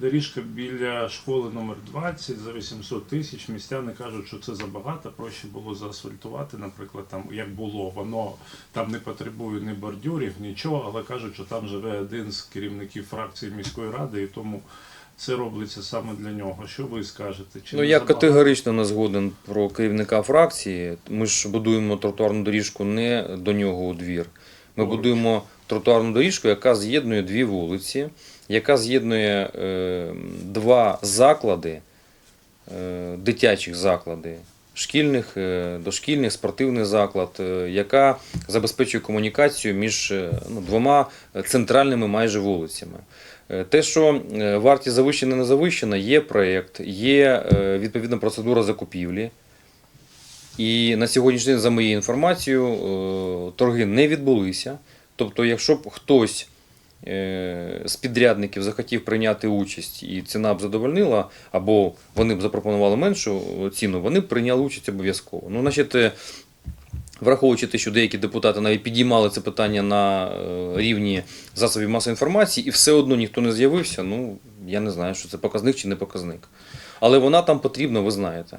Доріжка біля школи номер 20 за 800 тисяч. Містяни кажуть, що це забагато. Проще було заасфальтувати, наприклад, там як було. Воно там не потребує ні бордюрів, нічого, але кажуть, що там живе один з керівників фракції міської ради, і тому це робиться саме для нього. Що ви скажете? Чи Ну я забагато? категорично не згоден про керівника фракції. Ми ж будуємо тротуарну доріжку не до нього у двір. Ми будуємо тротуарну доріжку, яка з'єднує дві вулиці, яка з'єднує е, два заклади, е, дитячих заклади, шкільних, е, дошкільних, спортивний заклад, е, яка забезпечує комунікацію між е, ну, двома центральними майже вулицями. Е, Те, що е, вартість завищена, не завищена, є проєкт, є е, відповідна процедура закупівлі. І на сьогоднішній день, за моєю інформацією, е, торги не відбулися. Тобто, якщо б хтось е, з підрядників захотів прийняти участь і ціна б задовольнила, або вони б запропонували меншу ціну, вони б прийняли участь обов'язково. Ну, значить, е, враховуючи те, що деякі депутати навіть підіймали це питання на рівні засобів масової інформації, і все одно ніхто не з'явився, ну я не знаю, що це показник чи не показник. Але вона там потрібна, ви знаєте.